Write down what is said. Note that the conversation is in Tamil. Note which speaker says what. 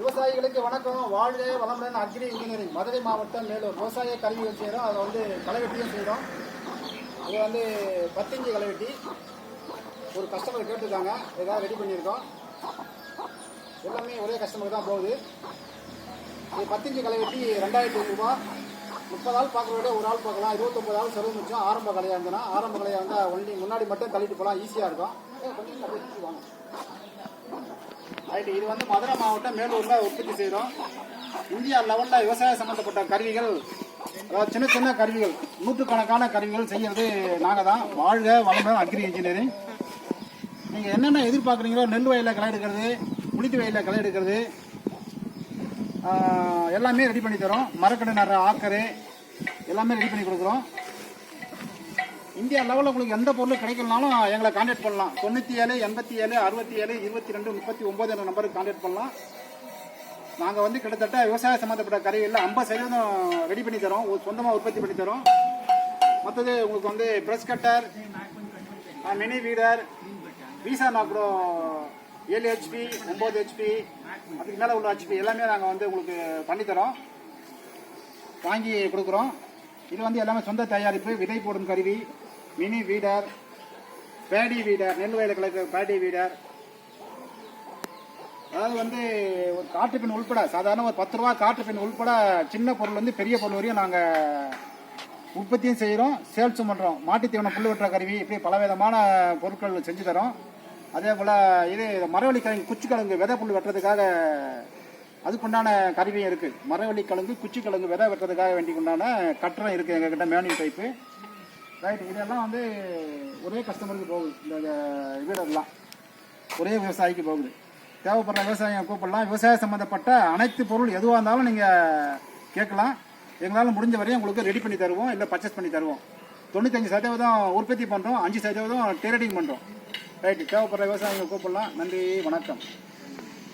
Speaker 1: விவசாயிகளுக்கு வணக்கம். வாழ்க வளமுடன் அக்ரி இன்ஜினியரிங். மதுரை மாவட்டம் மேலூர். விவசாய கல்விகள் செய்கிறோம் அதை வந்து களைவெட்டியும் செய்கிறோம் அது வந்து பத்திஞ்சு களைவெட்டி. ஒரு கஸ்டமர் கேட்டிருக்காங்க. ஏதாவது ரெடி பண்ணியிருக்கோம். எல்லாமே ஒரே கஸ்டமர் தான் போகுது. இது பத்திஞ்சு களைவெட்டி ரெண்டாயிரத்தி ஐநூறுரூவா முப்பது ஆள் பார்க்குறத ஒரு ஆள் பார்க்கலாம். இருபத்தொம்பது ஆள் செலவு மிச்சம். ஆரம்ப கலையாக இருந்ததுன்னா ஆரம்ப கலையாக இருந்தால் ஒன்லி முன்னாடி மட்டும் தள்ளிட்டு போகலாம். ஈஸியாக இருக்கும். கொஞ்சம் வாங்க ரைட்டு இது வந்து மதுரை மாவட்டம் மேலூரில் உற்பத்தி செய்கிறோம் இந்தியா லெவலில் விவசாய சம்மந்தப்பட்ட கருவிகள் அதாவது சின்ன சின்ன கருவிகள் நூற்றுக்கணக்கான கருவிகள் செய்கிறது நாங்கள் தான். வாழ்க வளமுடன் அக்ரி இன்ஜினியரிங் நீங்கள் என்னென்ன எதிர்பார்க்குறீங்களோ நெல் வயலில் களை எடுக்கிறது புளித்து வயலில் களை எடுக்கிறது எல்லாமே ரெடி பண்ணி தரோம். மரக்கடை நடுற ஆக்கரு எல்லாமே ரெடி பண்ணி கொடுக்குறோம். இந்தியா லெவலில் உங்களுக்கு எந்த பொருள் கிடைக்கலனாலும் எங்களை காண்டாக்ட் பண்ணலாம். தொண்ணூற்றி ஏழு எண்பத்தி ஏழு அறுபத்தி ஏழு இருபத்தி ரெண்டு முப்பத்தி ஒம்பது என்ற நம்பருக்கு காண்டாக்ட் பண்ணலாம். நாங்கள் வந்து கிட்டத்தட்ட விவசாய சம்மந்தப்பட்ட கருவிகளில் ஐம்பது சதவீதம் ரெடி பண்ணி தரோம். சொந்தமாக உற்பத்தி பண்ணி தரோம். மற்றது உங்களுக்கு வந்து ப்ரெஸ் கட்டர் மினி வீடர் வீசா கூட ஏழு ஹெச்பி ஒம்பது ஹெச்பி அதுக்கு மேலே உள்ள ஹெச்பி எல்லாமே நாங்கள் வந்து உங்களுக்கு பண்ணித்தரோம் வாங்கி கொடுக்குறோம். இது வந்து எல்லாமே சொந்த தயாரிப்பு விதை போடும் கருவி மினி வீடர் பேடி வீடர் நெல் வயல கலக்கிற பேடி வீடர். அதாவது வந்து ஒரு காட்டு பெண் உள்பட சாதாரண ஒரு பத்து ரூபா காட்டு பெண் உள்பட சின்ன பொருள் வந்து பெரிய பொருள் வரையும் நாங்கள் உற்பத்தியும் செய்கிறோம் சேல்ஸும் பண்ணுறோம் மாட்டுத்தீவன புல் வெட்டுற கருவி இப்படி பலவிதமான பொருட்கள் செஞ்சு தரோம். அதே போல் இது மரவள்ளி கிழங்கு குச்சி கிழங்கு விதை புல் வெட்டுறதுக்காக அதுக்குண்டான கருவியும் இருக்குது மரவள்ளி கிழங்கு குச்சி கிழங்கு விதை வெட்டுறதுக்காக வேண்டிக்குண்டான கட்டணம் இருக்குது எங்ககிட்ட மேனுவல் டைப்பு ரைட் இதெல்லாம் வந்து ஒரே கஸ்டமருக்கு போகுது. இந்த வீடெல்லாம் ஒரே விவசாயிக்கு போகுது. தேவைப்படுற விவசாயம் கூப்பிடலாம். விவசாய சம்மந்தப்பட்ட அனைத்து பொருள் எதுவாக இருந்தாலும் நீங்கள் கேட்கலாம். எங்களால் முடிஞ்ச வரையும் உங்களுக்கு ரெடி பண்ணி தருவோம். இல்லை பர்ச்சேஸ் பண்ணி தருவோம். தொண்ணூத்தஞ்சு சதவீதம் உற்பத்தி பண்ணுறோம் அஞ்சு சதவீதம் ட்ரேடிங் பண்ணுறோம் ரைட்டு தேவைப்படுற விவசாயிகள் கூப்பிடலாம். நன்றி வணக்கம்.